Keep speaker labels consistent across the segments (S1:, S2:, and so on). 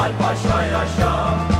S1: Alpaşa yaşa.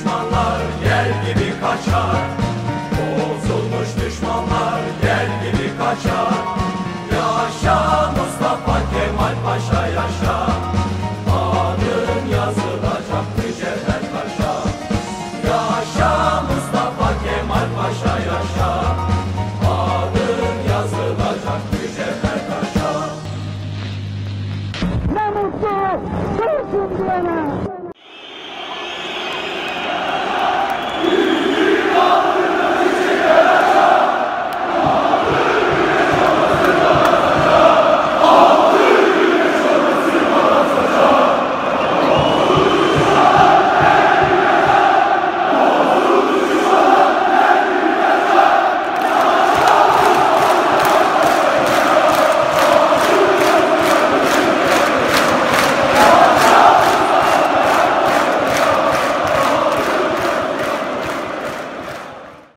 S1: düşmanlar yer gibi kaçar